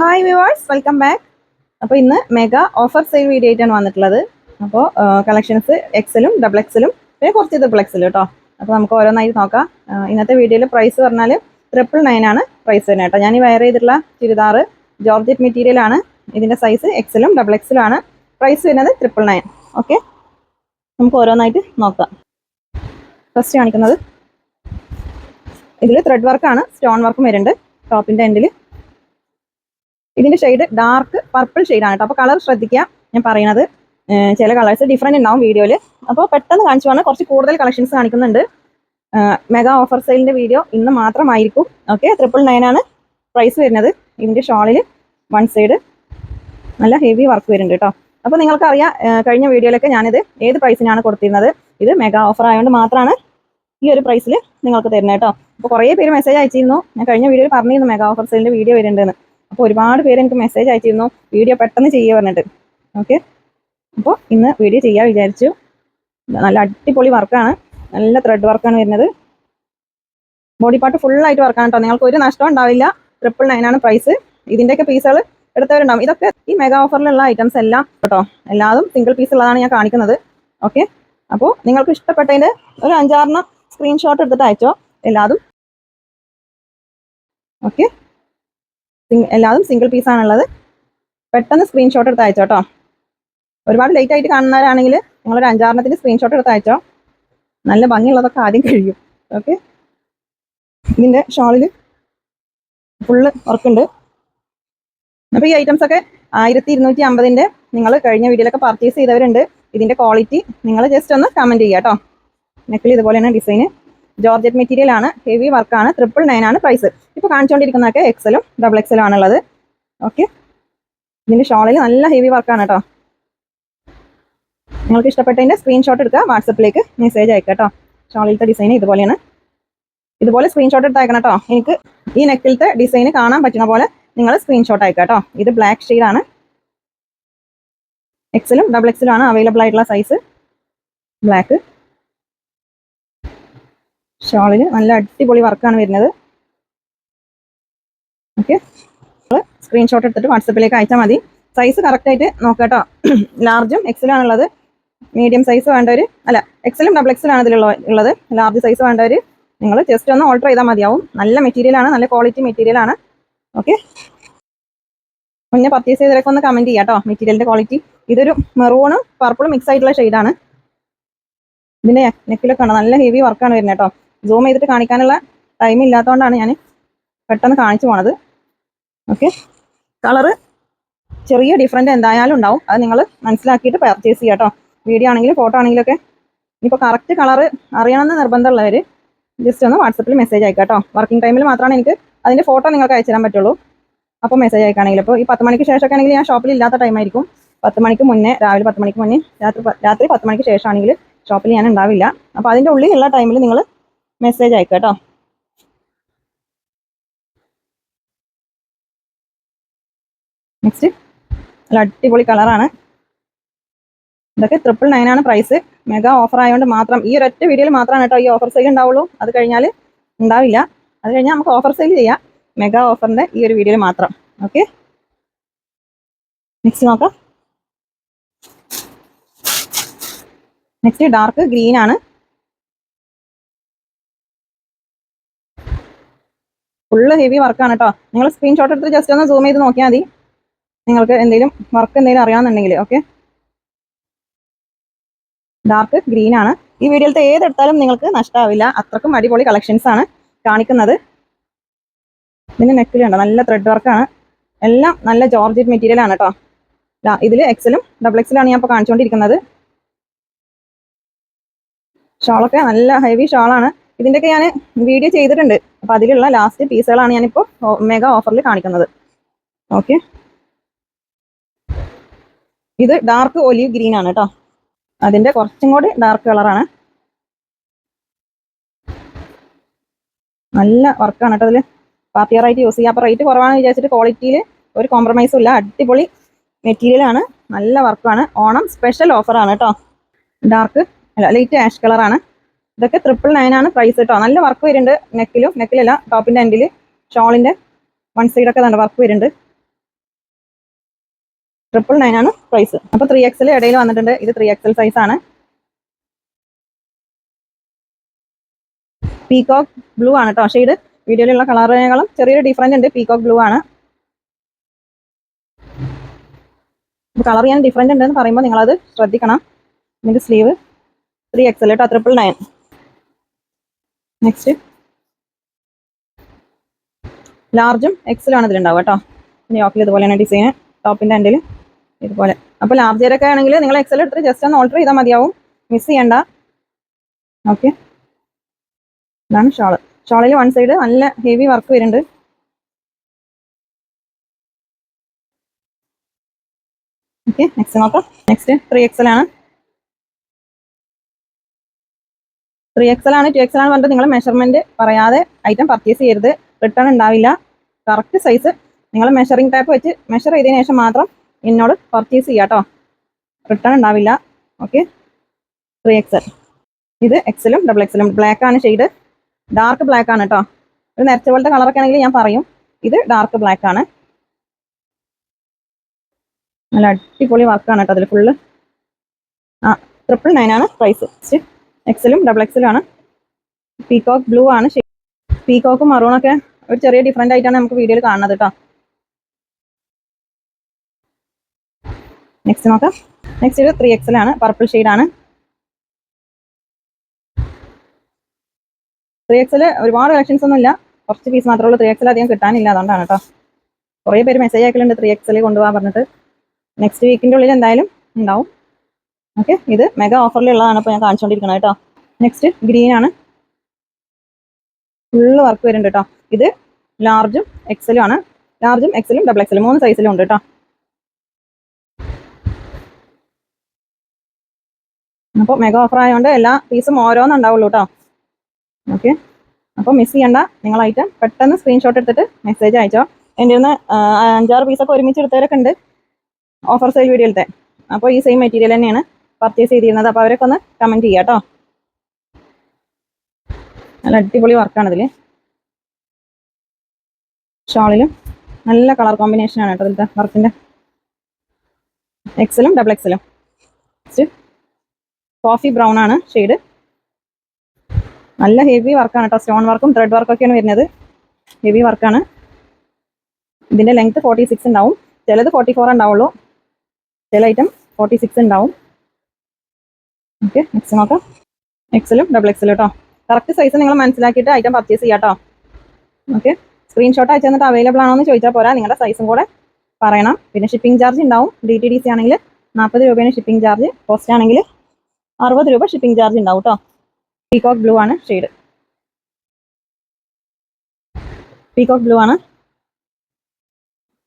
Hi viewers welcome back അപ്പോൾ ഇന്ന് mega offer sale video ആയിട്ടാണ് വന്നിട്ടുള്ളത്. അപ്പോൾ കളക്ഷൻസ് എക്സലും ഡബിൾ എക്സലും പിന്നെ കുറച്ച് ഡബിൾ എക്സലും കേട്ടോ. അപ്പോൾ നമുക്ക് ഓരോന്നായിട്ട് നോക്കാം. ഇന്നത്തെ വീഡിയോയിൽ പ്രൈസ് പറഞ്ഞാൽ ട്രിപ്പിൾ നയൻ ആണ് പ്രൈസ് തന്നെ കേട്ടോ. ഞാൻ ഈ വയർ ചെയ്തിട്ടുള്ള ചുരിദാർ ജോർജറ്റ് മെറ്റീരിയൽ ആണ്. ഇതിന്റെ സൈസ് എക്സലും ഡബിൾ എക്സലും ആണ്. പ്രൈസ് വരുന്നത് ട്രിപ്പിൾ നയൻ ഓക്കെ നമുക്ക് ഓരോന്നായിട്ട് നോക്കാം. ഫസ്റ്റ് കാണിക്കുന്നത് ഇതിൽ ത്രെഡ് വർക്കാണ് സ്റ്റോൺ വർക്കും വരുന്നുണ്ട്. ടോപ്പിന്റെ എൻഡിൽ ഇതിന്റെ ഷെയ്ഡ് ഡാർക്ക് പർപ്പിൾ ആണ് കേട്ടോ. അപ്പോൾ കളർ ശ്രദ്ധിക്കുക. ഞാൻ പറയണത് ചില കളേഴ്സ് ഡിഫറെന്റ് ഉണ്ടാവും വീഡിയോയിൽ അപ്പോൾ പെട്ടെന്ന് കാണിച്ചു കുറച്ച് കൂടുതൽ കളക്ഷൻസ് കാണിക്കുന്നുണ്ട്. മെഗാ ഓഫർ സെയിലിന്റെ വീഡിയോ ഇന്ന് മാത്രമായിരിക്കും. ഓക്കെ ട്രിപ്പിൾ നയൻ ആണ് പ്രൈസ് വരുന്നത്. ഇതിന്റെ ഷോളിൽ വൺ സൈഡ് നല്ല ഹെവി വർക്ക് വരുന്നുണ്ട് കേട്ടോ. അപ്പോൾ നിങ്ങൾക്കറിയാം കഴിഞ്ഞ വീഡിയോയിലൊക്കെ ഞാനിത് ഏത് പ്രൈസിനാണ് കൊടുത്തിരുന്നത്? ഇത് മെഗാ ഓഫർ ആയതുകൊണ്ട് മാത്രമാണ് ഈ ഒരു പ്രൈസിൽ നിങ്ങൾക്ക് തരുന്നത് കേട്ടോ. അപ്പോൾ കുറേ പേര് മെസ്സേജ് അയച്ചിരുന്നു. ഞാൻ കഴിഞ്ഞ വീഡിയോയിൽ പറഞ്ഞിരുന്നു മെഗാ ഓഫർ സെയിലിന്റെ വീഡിയോ വരുന്നുണ്ടെന്ന്. അപ്പോൾ ഒരുപാട് പേര് എനിക്ക് മെസ്സേജ് അയച്ചിരുന്നു. വീഡിയോ പെട്ടെന്ന് ചെയ്യുക പറഞ്ഞിട്ട്. ഓക്കെ അപ്പോൾ ഇന്ന് വീഡിയോ ചെയ്യാൻ വിചാരിച്ചു. നല്ല അടിപൊളി വർക്കാണ് നല്ല ത്രെഡ് വർക്കാണ് വരുന്നത്. ബോഡി പാർട്ട് ഫുൾ ആയിട്ട് വർക്കാണ് കേട്ടോ നിങ്ങൾക്ക് ഒരു നഷ്ടം ഉണ്ടാവില്ല. ട്രിപ്പിൾ നയൻ ആണ് പ്രൈസ് ഇതിന്റെയൊക്കെ പീസുകൾ എടുത്തവരുണ്ടാവും. ഇതൊക്കെ ഈ മെഗാ ഓഫറിലുള്ള ഐറ്റംസ് എല്ലാം കേട്ടോ എല്ലാതും സിംഗിൾ പീസ് ഉള്ളതാണ് ഞാൻ കാണിക്കുന്നത്. ഓക്കെ അപ്പോൾ നിങ്ങൾക്ക് ഇഷ്ടപ്പെട്ടതിന്റെ ഒരു അഞ്ചാറെണ്ണം സ്ക്രീൻഷോട്ട് എടുത്തിട്ട് അയച്ചോ. എല്ലാതും. ഓക്കെ എല്ലാതും സിംഗിൾ പീസാണുള്ളത് പെട്ടെന്ന് സ്ക്രീൻഷോട്ട് എടുത്ത് അയച്ചോ കേട്ടോ ഒരുപാട് ലേറ്റ് ആയിട്ട് കാണുന്നവരാണെങ്കിൽ നിങ്ങളൊരു അഞ്ചാറെണ്ണത്തിന് സ്ക്രീൻഷോട്ട് എടുത്ത് അയച്ചോ. നല്ല ഭംഗിയുള്ളതൊക്കെ ആദ്യം കഴിയും. ഓക്കെ ഇതിന്റെ ഷോളിൽ ഫുള്ള് വർക്കുണ്ട് അപ്പോൾ ഈ ഐറ്റംസ് ഒക്കെ ആയിരത്തി ഇരുന്നൂറ്റി അമ്പതിന്റെ നിങ്ങൾ കഴിഞ്ഞ വീഡിയോയിലൊക്കെ പർച്ചേസ് ചെയ്തവരുണ്ട്. ഇതിന്റെ ക്വാളിറ്റി നിങ്ങൾ ജസ്റ്റ് ഒന്ന് കമന്റ് ചെയ്യുക കേട്ടോ നെക്കിൽ ഇതുപോലെയാണ് ഡിസൈന് ജോർജറ്റ് മെറ്റീരിയൽ ആണ്. ഹെവി വർക്കാണ് ട്രിപ്പിൾ നയൻ ആണ് പ്രൈസ് ഇപ്പോൾ കാണിച്ചുകൊണ്ടിരിക്കുന്നതൊക്കെ എക്സലും ഡബിൾ എക്സലും ആണുള്ളത്. ഓക്കെ ഇതിന്റെ ഷോളിൽ നല്ല ഹെവി വർക്കാണ് കേട്ടോ നിങ്ങൾക്ക് ഇഷ്ടപ്പെട്ടതിന്റെ സ്ക്രീൻഷോട്ട് എടുക്കുക. വാട്സപ്പിലേക്ക് മെസ്സേജ് അയക്കുക കേട്ടോ ഷോളിലത്തെ ഡിസൈൻ ഇതുപോലെയാണ്. ഇതുപോലെ സ്ക്രീൻഷോട്ട് എടുത്ത് അയക്കണം കേട്ടോ എനിക്ക് ഈ നെക്കിലത്തെ ഡിസൈൻ കാണാൻ പറ്റുന്ന പോലെ നിങ്ങൾ സ്ക്രീൻഷോട്ട് അയക്കുക കേട്ടോ ഇത് ബ്ലാക്ക് ആണ്. എക്സലും ഡബിൾ എക്സലും ആണ് അവൈലബിൾ ആയിട്ടുള്ള സൈസ് ബ്ലാക്ക് ഷോളിന് നല്ല അടിപൊളി വർക്കാണ് വരുന്നത്. ഓക്കെ. സ്ക്രീൻഷോട്ട് എടുത്തിട്ട് വാട്സപ്പിലേക്ക് അയച്ചാൽ മതി. സൈസ് കറക്റ്റ് ആയിട്ട് നോക്കട്ടോ. ലാർജും എക്സലാണുള്ളത് മീഡിയം സൈസ് വേണ്ടവർ അല്ല എക്സലും ഡബിൾ എക്സലാണ് ആണ് ഇതിലുള്ള ഉള്ളത്. ലാർജ് സൈസ് വേണ്ടവർ നിങ്ങൾ ജസ്റ്റ് ഒന്ന് ഓൾട്ടർ ചെയ്താൽ മതിയാവും. നല്ല മെറ്റീരിയലാണ് നല്ല ക്വാളിറ്റി മെറ്റീരിയലാണ് ഓക്കെ. മുന്നേ പർച്ചേസ് ചെയ്തവരൊക്കെ ഒന്ന് കമന്റ് ചെയ്യാം കേട്ടോ മെറ്റീരിയലിന്റെ ക്വാളിറ്റി ഇതൊരു മെറൂണും പർപ്പിളും മിക്സ് ആയിട്ടുള്ള ഷെയ്ഡാണ് ഇതിന്റെ നെക്കിലൊക്കെ ഉണ്ട് നല്ല ഹെവി വർക്കാണ് വരുന്നത് കേട്ടോ. സൂം ചെയ്തിട്ട് കാണിക്കാനുള്ള ടൈം ഇല്ലാത്തതുകൊണ്ടാണ് ഞാൻ പെട്ടെന്ന് കാണിച്ചു പോണത്. ഓക്കെ കളറ് ചെറിയ ഡിഫറന്റ് എന്തായാലും ഉണ്ടാവും. അത് നിങ്ങൾ മനസ്സിലാക്കിയിട്ട് പർച്ചേസ് ചെയ്യുക കേട്ടോ വീഡിയോ ആണെങ്കിലും ഫോട്ടോ ആണെങ്കിലും ഒക്കെ. ഇനിയിപ്പോൾ കറക്റ്റ് കളറ് അറിയണമെന്ന് നിർബന്ധമുള്ളവർ ജസ്റ്റ് ഒന്ന് വാട്സപ്പിൽ മെസ്സേജ് അയക്കുക കേട്ടോ വർക്കിംഗ് ടൈമിൽ മാത്രമാണ് എനിക്ക് അതിന്റെ ഫോട്ടോ നിങ്ങൾക്ക് അയച്ചു തരാൻ പറ്റുള്ളൂ. അപ്പോൾ മെസ്സേജ് അയക്കുകയാണെങ്കിൽ ഇപ്പോൾ ഈ പത്ത് മണിക്ക് ശേഷമൊക്കെ ആണെങ്കിൽ ഞാൻ ഷോപ്പിൽ ഇല്ലാത്ത ടൈമായിരിക്കും പത്ത് മണിക്ക് മുന്നേ രാവിലെ പത്ത് മണിക്ക് മുന്നേ രാത്രി രാത്രി പത്ത് മണിക്ക് ശേഷമാണെങ്കിൽ ഷോപ്പിൽ ഞാൻ ഉണ്ടാവില്ല. അപ്പോൾ അതിന്റെ ഉള്ളിലുള്ള ടൈമിൽ നിങ്ങൾ മെസ്സേജ് അയക്കുക കേട്ടോ. നെക്സ്റ്റ് നല്ല അടിപൊളി കളറാണ് ഇതൊക്കെ ട്രിപ്പിൾ നയൻ ആണ് പ്രൈസ് മെഗാ ഓഫർ ആയതുകൊണ്ട് മാത്രം ഈ ഒരൊറ്റ വീഡിയോയിൽ മാത്രമാണ് കേട്ടോ ഈ ഓഫർ സെയിൽ ഉണ്ടാവുള്ളൂ അത് കഴിഞ്ഞാൽ ഉണ്ടാവില്ല അത് കഴിഞ്ഞാൽ നമുക്ക് ഓഫർ സെയിൽ ചെയ്യാം. മെഗാ ഓഫറിന്റെ ഈ ഒരു വീഡിയോയിൽ മാത്രം. ഓക്കെ നെക്സ്റ്റ് നോക്കാം. നെക്സ്റ്റ് ഡാർക്ക് ഗ്രീൻ ആണ്. ഫുള്ള് ഹെവി വർക്കാണ് കേട്ടോ നിങ്ങൾ സ്ക്രീൻഷോട്ട് എടുത്ത് ജസ്റ്റ് ഒന്ന് സൂം ചെയ്ത് നോക്കിയാൽ മതി. നിങ്ങൾക്ക് എന്തെങ്കിലും വർക്ക് എന്തെങ്കിലും അറിയാമെന്നുണ്ടെങ്കിൽ ഓക്കെ ഡാർക്ക് ഗ്രീൻ ആണ്. ഈ വീഡിയോയിലത്തെ ഏതെടുത്താലും നിങ്ങൾക്ക് നഷ്ടമാവില്ല അത്രക്കും അടിപൊളി കളക്ഷൻസ് ആണ് കാണിക്കുന്നത്. ഇതിന് നെക്കിലുണ്ട് നല്ല ത്രെഡ് വർക്കാണ് എല്ലാം നല്ല ജോർജറ്റ് മെറ്റീരിയൽ ആണ് കേട്ടോ ഇതിൽ എക്സലും ഡബിൾ എക്സലും ആണ് ഞാൻ ഇപ്പോൾ കാണിച്ചുകൊണ്ടിരിക്കുന്നത് ഷോളൊക്കെ നല്ല ഹെവി ഷോളാണ്. ഇതിന്റെയൊക്കെ ഞാൻ വീഡിയോ ചെയ്തിട്ടുണ്ട്. അപ്പോൾ അതിലുള്ള ലാസ്റ്റ് പീസുകളാണ് ഞാനിപ്പോൾ മെഗാ ഓഫറിൽ കാണിക്കുന്നത്. ഓക്കെ ഇത് ഡാർക്ക് ഒലിവ് ഗ്രീൻ ആണ് കേട്ടോ അതിന്റെ കുറച്ചും കൂടി ഡാർക്ക് കളറാണ് നല്ല വർക്കാണ് കേട്ടോ അതിൽ പാർട്ടി ആയിട്ട് യൂസ് ചെയ്യാം. അപ്പോൾ റേറ്റ് കുറവാണെന്ന് വിചാരിച്ചിട്ട് ക്വാളിറ്റിയിൽ ഒരു കോംപ്രമൈസും ഇല്ല. അടിപൊളി മെറ്റീരിയൽ ആണ്. നല്ല വർക്കാണ് ഓണം സ്പെഷ്യൽ ഓഫറാണ് കേട്ടോ ഡാർക്ക് അല്ല ലൈറ്റ് ആഷ് കളറാണ് ഇതൊക്കെ ട്രിപ്പിൾ നയൻ ആണ് പ്രൈസ് കേട്ടോ നല്ല വർക്ക് വരുന്നുണ്ട് നെക്കിലും. നെക്കിലല്ല ടോപ്പിന്റെ എൻഡിൽ ഷോളിന്റെ വൺ സൈഡ് ഒക്കെ നല്ല വർക്ക് വരുന്നുണ്ട്. ട്രിപ്പിൾ നയൻ ആണ് പ്രൈസ് അപ്പോൾ ത്രീ എക്സൽ ഇടയിൽ വന്നിട്ടുണ്ട്. ഇത് ത്രീ എക്സൽ സൈസ് ആണ്. പീകോക്ക് ബ്ലൂ ആണ് കേട്ടോ ഷെയ്ഡ് വീഡിയോയിലുള്ള കളറിനേക്കാളും ചെറിയൊരു ഡിഫറന്റ് ഉണ്ട്. പീകോക്ക് ബ്ലൂ ആണ്. കളർ ചെയ്യാൻ ഡിഫറന്റ് ഉണ്ടെന്ന് പറയുമ്പോൾ നിങ്ങളത് ശ്രദ്ധിക്കണം. ഇതിന്റെ സ്ലീവ് ത്രീ എക്സൽ കേട്ടോ ട്രിപ്പിൾ നയൻ നെക്സ്റ്റ് ലാർജും എക്സലും ആണ് ഇതിലുണ്ടാവുക കേട്ടോ. ഇനി ഓക്കിൽ തന്നെ ഡിസൈന് ടോപ്പിന്റെ എൻഡിൽ ഇതുപോലെ. അപ്പോൾ ലാർജറൊക്കെ ആണെങ്കിൽ നിങ്ങൾ എക്സൽ എടുത്തിട്ട് ജസ്റ്റ് ഒന്ന് ഓൾട്ടർ ചെയ്താൽ മതിയാവും. മിസ് ചെയ്യണ്ട. ഓക്കെ ഇതാണ് ഷാൾ ഷാളിൽ വൺ സൈഡ് നല്ല ഹെവി വർക്ക് വരുന്നുണ്ട്. ഓക്കെ നെക്സ്റ്റ് നോക്കാം. നെക്സ്റ്റ് ത്രീ എക്സൽ ആണ് ത്രീ എക്സൽ ആണ്. ടു എക്സൽ ആണ് പറഞ്ഞിട്ട് നിങ്ങൾ മെഷർമെന്റ് പറയാതെ ഐറ്റം പർച്ചേസ് ചെയ്യരുത്. റിട്ടേൺ ഉണ്ടാവില്ല. കറക്റ്റ് സൈസ് നിങ്ങൾ മെഷറിംഗ് ടൈപ്പ് വെച്ച് മെഷർ ചെയ്തതിനു ശേഷം മാത്രം എന്നോട് പർച്ചേസ് ചെയ്യാം കേട്ടോ റിട്ടേൺ ഉണ്ടാവില്ല. ഓക്കെ ത്രീ എക്സൽ ഇത് എക്സലും ഡബിൾ എക്സലും ബ്ലാക്ക് ആണ് ഷെയ്ഡ് ഡാർക്ക് ബ്ലാക്ക് ആണ് കേട്ടോ ഒരു നേരത്തെ പോലത്തെ കളറൊക്കെ ആണെങ്കിൽ ഞാൻ പറയും. ഇത് ഡാർക്ക് ബ്ലാക്ക് ആണ്. നല്ല അടിപൊളി വർക്കാണ് കേട്ടോ അതിൽ ഫുള്ള് ആ ട്രിപ്പിൾ നയൻ ആണ് പ്രൈസ് എക്സലും ഡബിൾ എക്സലും ആണ്. പീകോക്ക് ബ്ലൂ ആണ്. പീകോക്കും മറൂണൊക്കെ ഒരു ചെറിയ ഡിഫറെന്റ് ആയിട്ടാണ് നമുക്ക് വീഡിയോയിൽ കാണുന്നത് കേട്ടോ നെക്സ്റ്റ് നോക്കാം. നെക്സ്റ്റ് ഒരു ത്രീ എക്സൽ ആണ്. പർപ്പിൾ ആണ്. ത്രീ എക്സൽ ഒരുപാട് കളക്ഷൻസ് ഒന്നും ഇല്ല. കുറച്ച് പീസ് മാത്രമേ ഉള്ളൂ. ത്രീ എക്സൽ അധികം കിട്ടാനില്ല. അതുകൊണ്ടാണ് കേട്ടോ കുറേ പേര് മെസ്സേജ് അയക്കലുണ്ട് ത്രീ എക്സൽ കൊണ്ടുപോകാൻ പറഞ്ഞിട്ട്. നെക്സ്റ്റ് വീക്കിന്റെ ഉള്ളിൽ എന്തായാലും ഉണ്ടാവും. ഓക്കെ ഇത് മെഗാ ഓഫറിലുള്ളതാണ് ഇപ്പോൾ ഞാൻ കാണിച്ചുകൊണ്ടിരിക്കുന്നത് കേട്ടോ. നെക്സ്റ്റ് ഗ്രീൻ ആണ്. ഫുള്ള് വർക്ക് വരുന്നുണ്ട് കേട്ടോ. ഇത് ലാർജും എക്സലും ആണ്. ലാർജും എക്സലും ഡബിൾ എക്സലും മൂന്ന് സൈസിലും ഉണ്ട് കേട്ടോ. അപ്പോൾ മെഗാ ഓഫർ ആയതുകൊണ്ട് എല്ലാ പീസും ഓരോന്നുണ്ടാവുള്ളൂ കേട്ടോ. ഓക്കെ അപ്പോൾ മിസ് ചെയ്യണ്ട. നിങ്ങൾ ഐറ്റം പെട്ടെന്ന് സ്ക്രീൻഷോട്ട് എടുത്തിട്ട് മെസ്സേജ് അയച്ചോ. എന്റെ നിന്ന് അഞ്ചാറ് പീസൊക്കെ ഒരുമിച്ച് എടുത്തവരൊക്കെ ഉണ്ട്. ഓഫർ സെയിൽ വീഡിയോയിലത്തെ. അപ്പോൾ ഈ സെയിം മെറ്റീരിയൽ തന്നെയാണ്. പർച്ചേസ് ചെയ്തിരുന്നത്. അപ്പോൾ അവരൊക്കെ ഒന്ന് കമന്റ് ചെയ്യാം കേട്ടോ നല്ല അടിപൊളി വർക്കാണ് ഇതിൽ ഷാളിലും നല്ല കളർ കോമ്പിനേഷൻ ആണ് കേട്ടോ ഇതിലത്തെ വർക്കിന്റെ എക്സലും ഡബിൾ എക്സലും കോഫി ബ്രൗൺ ആണ് ഷെയ്ഡ് നല്ല ഹെവി വർക്കാണ് കേട്ടോ സ്റ്റോൺ വർക്കും ത്രെഡ് വർക്കൊക്കെയാണ് വരുന്നത്. ഹെവി വർക്കാണ് ഇതിന്റെ ലെങ്ത് ഫോർട്ടി സിക്സ് ഉണ്ടാവും. ചിലത് ഫോർട്ടി ഫോർ ഉണ്ടാവുള്ളൂ. ചില ഐറ്റം ഫോർട്ടി സിക്സ് ഉണ്ടാവും. ഓക്കെ നെക്സ്റ്റ് നോക്കാം. എക്സലും ഡബിൾ എക്സലും കേട്ടോ കറക്റ്റ് സൈസ് നിങ്ങൾ മനസ്സിലാക്കിയിട്ട് ഐറ്റം പർച്ചേസ് ചെയ്യാം കേട്ടോ ഓക്കെ സ്ക്രീൻഷോട്ട് അയച്ചു തന്നിട്ട് അവൈലബിൾ ആണോ എന്ന് ചോദിച്ചാൽ പോരാ. നിങ്ങളുടെ സൈസും കൂടെ പറയണം. പിന്നെ ഷിപ്പിംഗ് ചാർജ് ഉണ്ടാവും. ഡി ടി ഡി സി ആണെങ്കിൽ നാൽപ്പത് രൂപയാണ് ഷിപ്പിംഗ് ചാർജ് പോസ്റ്റ് ആണെങ്കിൽ അറുപത് രൂപ ഷിപ്പിംഗ് ചാർജ് ഉണ്ടാവും കേട്ടോ പീകോക്ക് ബ്ലൂ ആണ് ഷെയ്ഡ് പീകോക്ക് ബ്ലൂ ആണ്.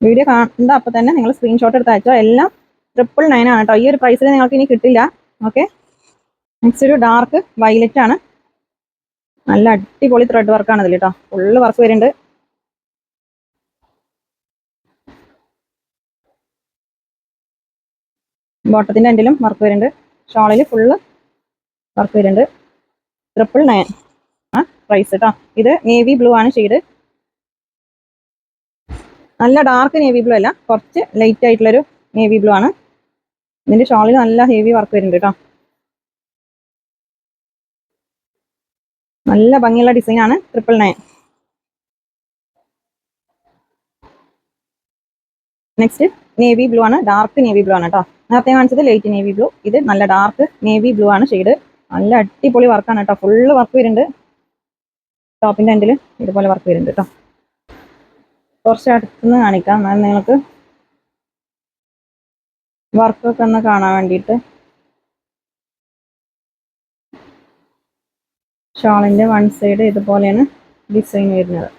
വീഡിയോ കാണുന്ന അപ്പോൾ തന്നെ നിങ്ങൾ സ്ക്രീൻഷോട്ട് എടുത്ത് അയച്ചോ. എല്ലാം ട്രിപ്പിൾ നയൻ ആണ് കേട്ടോ ഈ ഒരു പ്രൈസിൽ നിങ്ങൾക്ക് ഇനി കിട്ടില്ല. ഓക്കെ നെക്സ്റ്റ് ഒരു ഡാർക്ക് വയലറ്റ് ആണ്. നല്ല അടിപൊളി ത്രെഡ് വർക്കാണ് ഇതിൽ കേട്ടോ ഫുള്ള് വർക്ക് വരുന്നുണ്ട്. ബോട്ടത്തിന്റെ എൻഡിലും വർക്ക് വരുന്നുണ്ട്. ഷോളിൽ ഫുള്ള് വർക്ക് വരുന്നുണ്ട്. ട്രിപ്പിൾ നയൻ ആ പ്രൈസ് കേട്ടോ ഇത് നേവി ബ്ലൂ ആണ് ഷെയ്ഡ് നല്ല ഡാർക്ക് നേവി ബ്ലൂ അല്ല കുറച്ച് ലൈറ്റ് ആയിട്ടുള്ളൊരു നേവി ബ്ലൂ ആണ്. ഇതിന്റെ ഷോളിൽ നല്ല ഹെവി വർക്ക് വരുന്നുണ്ട് കേട്ടോ നല്ല ഭംഗിയുള്ള ഡിസൈൻ ആണ് triple nine next navy blue ആണ്. ഡാർക്ക് നേവി ബ്ലൂ ആണ് കേട്ടോ നേരത്തെ കാണിച്ചത് ലൈറ്റ് നേവി ബ്ലൂ ഇത് നല്ല ഡാർക്ക് നേവി ബ്ലൂ ആണ് ഷെയ്ഡ് നല്ല അടിപൊളി വർക്കാണ് കേട്ടോ ഫുള്ള് വർക്ക് വരുന്നുണ്ട്. ടോപ്പിന്റെ എൻഡിൽ ഇതുപോലെ വർക്ക് വരുന്നുണ്ട് കേട്ടോ കുറച്ച് അടുത്തുനിന്ന് കാണിക്കാം. നിങ്ങൾക്ക് വർക്കൊക്കെ ഒന്ന് കാണാൻ വേണ്ടിയിട്ട് ഷാളിന്റെ വൺ സൈഡ് ഇതുപോലെയാണ് ഡിസൈൻ വരുന്നത്.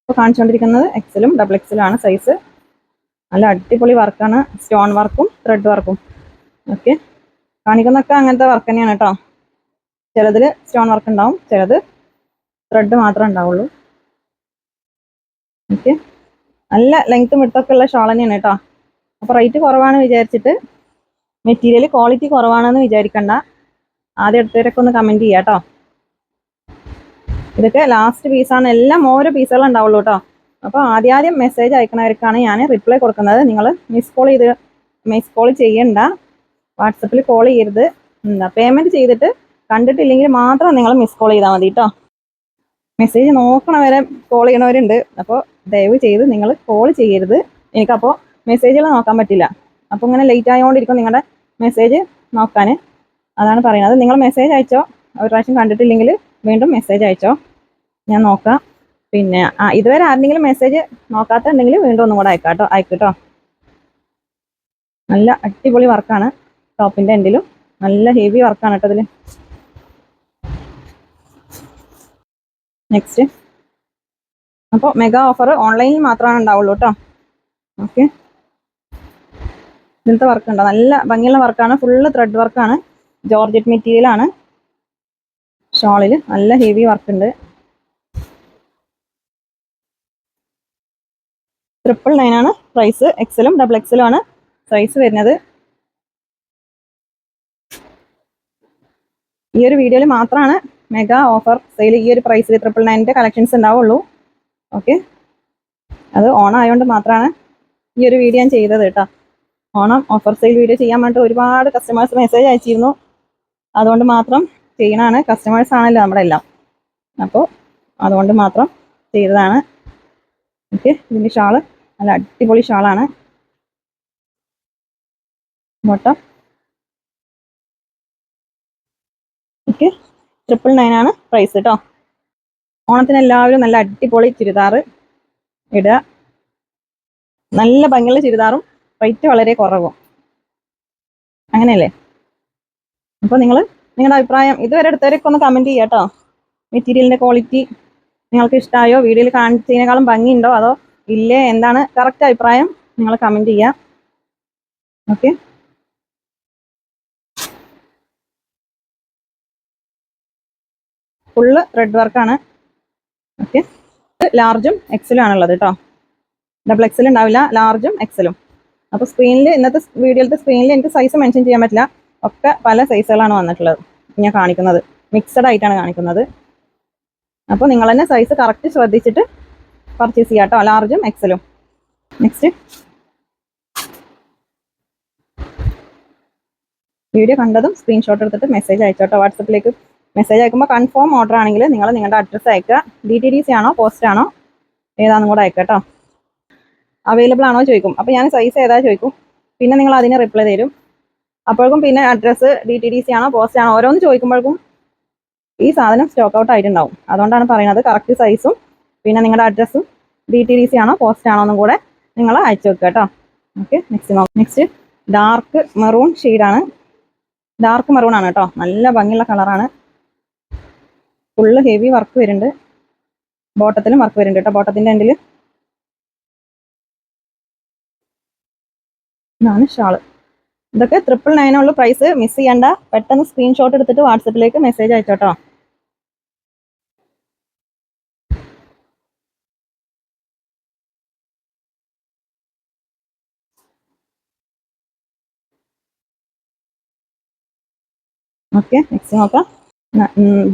ഇപ്പോൾ കാണിച്ചുകൊണ്ടിരിക്കുന്നത് എക്സലും ഡബിൾ എക്സലും ആണ് സൈസ് നല്ല അടിപൊളി വർക്കാണ് സ്റ്റോൺ വർക്കും ത്രെഡ് വർക്കും ഓക്കെ കാണിക്കുന്നൊക്കെ അങ്ങനത്തെ വർക്ക് തന്നെയാണ് കേട്ടോ ചിലതിൽ സ്റ്റോൺ വർക്ക് ഉണ്ടാവും ചിലത് ത്രെഡ് മാത്രമേ ഉണ്ടാവുള്ളൂ. ഓക്കെ നല്ല ലെങ്ത്തും വിട്ടൊക്കെ ഉള്ള ഷാൾ തന്നെയാണ് കേട്ടോ അപ്പോൾ റേറ്റ് കുറവാണ് വിചാരിച്ചിട്ട് മെറ്റീരിയൽ ക്വാളിറ്റി കുറവാണെന്ന് വിചാരിക്കണ്ട. ആദ്യം എടുത്തവരൊക്കെ ഒന്ന് കമന്റ് ചെയ്യാം കേട്ടോ. ഇതൊക്കെ ലാസ്റ്റ് പീസാണ് എല്ലാം ഓരോ പീസുകൾ ഉണ്ടാവുള്ളൂ കേട്ടോ. അപ്പോൾ ആദ്യം ആദ്യം മെസ്സേജ് അയക്കണവർക്കാണ് ഞാൻ റിപ്ലൈ കൊടുക്കുന്നത്. നിങ്ങൾ മിസ് കോൾ ചെയ്ത് മിസ് കോൾ ചെയ്യണ്ട. വാട്സപ്പിൽ കോൾ ചെയ്യരുത്. എന്താ പേയ്മെന്റ് ചെയ്തിട്ട് കണ്ടിട്ടില്ലെങ്കിൽ മാത്രം നിങ്ങൾ മിസ് കോൾ ചെയ്താൽ മതി കേട്ടോ. മെസ്സേജ് നോക്കണവരെ കോൾ ചെയ്യണവരുണ്ട്. അപ്പോൾ ദയവ് ചെയ്ത് നിങ്ങൾ കോൾ ചെയ്യരുത്. എനിക്കപ്പോൾ മെസ്സേജുകൾ നോക്കാൻ പറ്റില്ല. അപ്പോൾ ഇങ്ങനെ ലേറ്റ് ആയതുകൊണ്ടിരിക്കും നിങ്ങളുടെ മെസ്സേജ് നോക്കാൻ അതാണ് പറയുന്നത്. നിങ്ങൾ മെസ്സേജ് അയച്ചോ? ഒരു പ്രാവശ്യം കണ്ടിട്ടില്ലെങ്കിൽ വീണ്ടും മെസ്സേജ് അയച്ചോ? ഞാൻ നോക്കാം. പിന്നെ ആ ഇതുവരെ ആരെങ്കിലും മെസ്സേജ് നോക്കാത്തുണ്ടെങ്കിൽ വീണ്ടും ഒന്നും കൂടെ അയക്കാം കേട്ടോ നല്ല അടിപൊളി വർക്കാണ് ടോപ്പിന്റെ എൻഡിലും നല്ല ഹെവി വർക്കാണ് കേട്ടോ ഇതിൽ നെക്സ്റ്റ് അപ്പോൾ മെഗാ ഓഫർ ഓൺലൈനിൽ മാത്രമാണ് ഉണ്ടാവുള്ളൂ കേട്ടോ. ഓക്കെ ഇതിലത്തെ വർക്ക് ഉണ്ടോ? നല്ല ഭംഗിയുള്ള വർക്കാണ് ഫുള്ള് ത്രെഡ് വർക്കാണ് ജോർജറ്റ് മെറ്റീരിയൽ ആണ് ഷോളിൽ നല്ല ഹെവി വർക്ക് ഉണ്ട് ട്രിപ്പിൾ നയൻ ആണ് പ്രൈസ്. എക്സലും ഡബിൾ എക്സലും ആണ് സൈസ് വരുന്നത്. ഈ ഒരു വീഡിയോയിൽ മാത്രമാണ് മെഗാ ഓഫർ സെയിൽ ഈ ഒരു പ്രൈസിൽ ട്രിപ്പിൾ നയന്റെ കളക്ഷൻസ് ഉണ്ടാവുള്ളൂ. ഓക്കെ. അത് ഓണം ആയതുകൊണ്ട് മാത്രമാണ് ഈ ഒരു വീഡിയോ ഞാൻ ചെയ്തത് കേട്ടോ. ഓണം ഓഫർ സെയിൽ വീഡിയോ ചെയ്യാൻ വേണ്ടിയിട്ട് ഒരുപാട് കസ്റ്റമേഴ്സ് മെസ്സേജ് അയച്ചിരുന്നു. അതുകൊണ്ട് മാത്രം ചെയ്യണതാണ്. കസ്റ്റമേഴ്സ് ആണല്ലോ നമ്മുടെ എല്ലാം അപ്പോൾ അതുകൊണ്ട് മാത്രം ചെയ്തതാണ്. എനിക്ക് ഇതിന്റെ ഷാൾ നല്ല അടിപൊളി ഷാളാണ്. ബോട്ടം. എനിക്ക് ട്രിപ്പിൾ നയൻ ആണ് പ്രൈസ് കേട്ടോ ഓണത്തിന് എല്ലാവരും നല്ല അടിപൊളി ചുരിദാർ ഇടുക. നല്ല ഭംഗിയുള്ള ചുരിദാറും റേറ്റ് വളരെ കുറവും. അങ്ങനെയല്ലേ? അപ്പോൾ നിങ്ങൾ നിങ്ങളുടെ അഭിപ്രായം ഇതുവരെ എടുത്തവരൊക്കെ ഒന്ന് കമന്റ് ചെയ്യുക കേട്ടോ മെറ്റീരിയലിന്റെ ക്വാളിറ്റി നിങ്ങൾക്ക് ഇഷ്ടമായോ വീഡിയോയിൽ കാണിച്ചതിനേക്കാളും ഭംഗിയുണ്ടോ? അതോ ഇല്ലേ? എന്താണ് കറക്റ്റ് അഭിപ്രായം? നിങ്ങൾ കമന്റ് ചെയ്യുക ഓക്കെ ഫുള്ള് ത്രെഡ് വർക്കാണ് ഓക്കെ ലാർജും എക്സലും ആണുള്ളത് കേട്ടോ ഡബിൾ എക്സൽ ഉണ്ടാവില്ല. ലാർജും എക്സലും അപ്പോൾ സ്ക്രീനിൽ ഇന്നത്തെ വീഡിയോയിലത്തെ സ്ക്രീനിൽ എനിക്ക് സൈസ് മെൻഷൻ ചെയ്യാൻ പറ്റില്ല. ഒക്കെ പല സൈസുകളാണ് വന്നിട്ടുള്ളത് ഞാൻ കാണിക്കുന്നത്. മിക്സഡ് ആയിട്ടാണ് കാണിക്കുന്നത്. അപ്പോൾ നിങ്ങൾ തന്നെ സൈസ് കറക്റ്റ് ശ്രദ്ധിച്ചിട്ട് പർച്ചേസ് ചെയ്യാം കേട്ടോ ലാർജും എക്സലും നെക്സ്റ്റ് വീഡിയോ കണ്ടതും സ്ക്രീൻഷോട്ട് എടുത്തിട്ട് മെസ്സേജ് അയച്ചോട്ടോ വാട്സപ്പിലേക്ക് മെസ്സേജ് അയക്കുമ്പോൾ കൺഫേം ഓർഡർ ആണെങ്കിൽ നിങ്ങൾ നിങ്ങളുടെ അഡ്രസ്സ് അയക്കുക. ഡി ടി ഡി സി ആണോ പോസ്റ്റ് ആണോ ഏതാണെന്നും കൂടെ അയക്കുക കേട്ടോ അവൈലബിൾ ആണോ ചോദിക്കും. അപ്പോൾ ഞാൻ സൈസ് ഏതാ ചോദിക്കും. പിന്നെ നിങ്ങൾ അതിന് റിപ്ലൈ തരും. അപ്പോഴേക്കും പിന്നെ address D T D C ആണോ പോസ്റ്റ് ആണോ ഓരോന്ന് ചോദിക്കുമ്പോഴേക്കും ഈ സാധനം സ്റ്റോക്ക് ഔട്ട് ആയിട്ടുണ്ടാവും. അതുകൊണ്ടാണ് പറയുന്നത് കറക്റ്റ് സൈസും പിന്നെ നിങ്ങളുടെ അഡ്രസ്സും ഡി ടി ഡി സി ആണോ പോസ്റ്റ് ആണോ എന്നും കൂടെ നിങ്ങൾ അയച്ചു വെക്കുക കേട്ടോ. ഓക്കെ നെക്സ്റ്റ് നോക്കാം നെക്സ്റ്റ് ഡാർക്ക് മെറൂൺ ഷെയ്ഡാണ് ഡാർക്ക് മെറൂൺ ആണ് കേട്ടോ. നല്ല ഭംഗിയുള്ള കളറാണ് ഫുള്ള് ഹെവി വർക്ക് വരുന്നുണ്ട്. ബോട്ടത്തിലും വർക്ക് വരുന്നുണ്ട് കേട്ടോ. ബോട്ടത്തിന്റെ എൻഡിൽ ഇതാണ് ഷാൾ ഇതൊക്കെ ട്രിപ്പിൾ നയനുള്ള പ്രൈസ് മിസ് ചെയ്യണ്ട. പെട്ടെന്ന് സ്ക്രീൻഷോട്ട് എടുത്തിട്ട് വാട്സപ്പിലേക്ക് മെസ്സേജ് അയച്ചോട്ടോ. ഓക്കെ നെക്സ്റ്റ് നോക്കാം.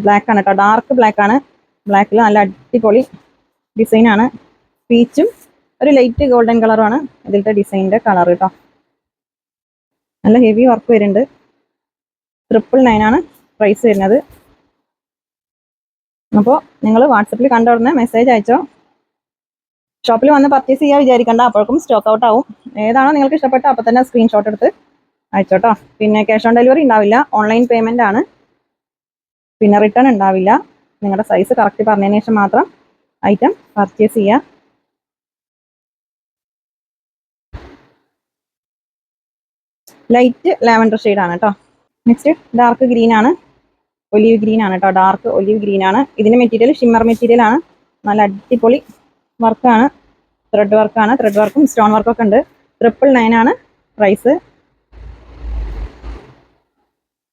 ബ്ലാക്ക് ആണ് കേട്ടോ ഡാർക്ക് ബ്ലാക്ക് ആണ്. ബ്ലാക്കിൽ നല്ല അടിപൊളി ഡിസൈനാണ് പീച്ചും ഒരു ലൈറ്റ് ഗോൾഡൻ കളറുമാണ് ഇതിലത്തെ ഡിസൈനിന്റെ കളർ കേട്ടോ നല്ല ഹെവി വർക്ക് വരുന്നുണ്ട്. ട്രിപ്പിൾ നയൻ ആണ് പ്രൈസ് വരുന്നത്. അപ്പോൾ നിങ്ങൾ വാട്സപ്പിൽ കണ്ട ഉടനെ മെസ്സേജ് അയച്ചോ. ഷോപ്പിൽ വന്ന് പർച്ചേസ് ചെയ്യാൻ വിചാരിക്കണ്ട അപ്പോഴേക്കും സ്റ്റോക്ക് ഔട്ട് ആവും. ഏതാണോ നിങ്ങൾക്ക് ഇഷ്ടപ്പെട്ട അപ്പോൾ തന്നെ സ്ക്രീൻഷോട്ട് എടുത്ത് അയച്ചോട്ടോ. പിന്നെ ക്യാഷ് ഓൺ ഡെലിവറി ഉണ്ടാവില്ല ഓൺലൈൻ പേയ്മെന്റ് ആണ്. പിന്നെ റിട്ടേൺ ഉണ്ടാവില്ല. നിങ്ങളുടെ സൈസ് കറക്റ്റ് പറഞ്ഞതിന് ശേഷം മാത്രം ഐറ്റം പർച്ചേസ് ചെയ്യുക. ലൈറ്റ് ലാവൻഡർ ആണ് കേട്ടോ നെക്സ്റ്റ് ഡാർക്ക് ഗ്രീൻ ആണ്. ഒലിവ് ഗ്രീൻ ആണ് കേട്ടോ ഡാർക്ക് ഒലിവ് ഗ്രീൻ ആണ്. ഇതിന്റെ മെറ്റീരിയൽ ഷിമ്മർ മെറ്റീരിയൽ ആണ്. നല്ല അടിപൊളി വർക്കാണ് ത്രെഡ് വർക്കാണ് ത്രെഡ് വർക്കും സ്റ്റോൺ വർക്കും ഒക്കെ ഉണ്ട്. ട്രിപ്പിൾ നയൻ ആണ് പ്രൈസ്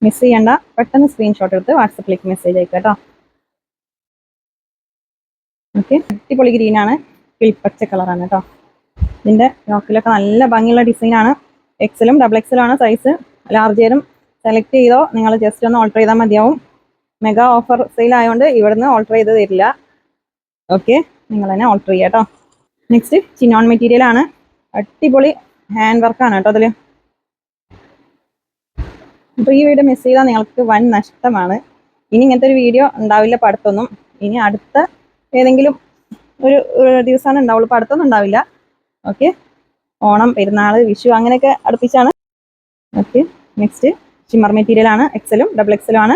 മിസ് ചെയ്യണ്ട. പെട്ടെന്ന് സ്ക്രീൻഷോട്ട് എടുത്ത് വാട്സപ്പിലേക്ക് മെസ്സേജ് അയക്കുക കേട്ടോ ഓക്കെ അടിപൊളി ഗ്രീൻ ആണ്. കിളിപ്പച്ച കളറാണ് കേട്ടോ ഇതിന്റെ ലോക്കിലൊക്കെ നല്ല ഭംഗിയുള്ള ഡിസൈനാണ് എക്സലും ഡബിൾ എക്സലും ആണ് സൈസ് ലാർജേരും സെലക്ട് ചെയ്തോ നിങ്ങൾ ജസ്റ്റ് ഒന്ന് ഓൾട്ടർ ചെയ്താൽ മതിയാവും. മെഗാ ഓഫർ സെയിൽ ആയതുകൊണ്ട് ഇവിടുന്ന് ഓൾട്ടർ ചെയ്ത് തരില്ല. ഓക്കെ നിങ്ങൾ തന്നെ ഓൾട്ടർ ചെയ്യാം കേട്ടോ നെക്സ്റ്റ് ചിനോൺ മെറ്റീരിയൽ ആണ്. അടിപൊളി ഹാൻഡ് വർക്കാണ് കേട്ടോ അതിൽ അപ്പോൾ ഈ വീഡിയോ മിസ് ചെയ്താൽ നിങ്ങൾക്ക് വൻ നഷ്ടമാണ്. ഇനി ഇങ്ങനത്തെ ഒരു വീഡിയോ ഉണ്ടാവില്ല പഠിത്തമൊന്നും. ഇനി അടുത്ത ഏതെങ്കിലും ഒരു ദിവസമാണ് ഉണ്ടാവുള്ളൂ പഠിത്തമൊന്നും ഉണ്ടാവില്ല. ഓക്കെ ഓണം പെരുന്നാൾ വിഷു അങ്ങനെയൊക്കെ അടുപ്പിച്ചാണ്. ഓക്കെ നെക്സ്റ്റ് ഷിമ്മർ മെറ്റീരിയൽ ആണ്. എക്സലും ഡബിൾ എക്സലും ആണ്.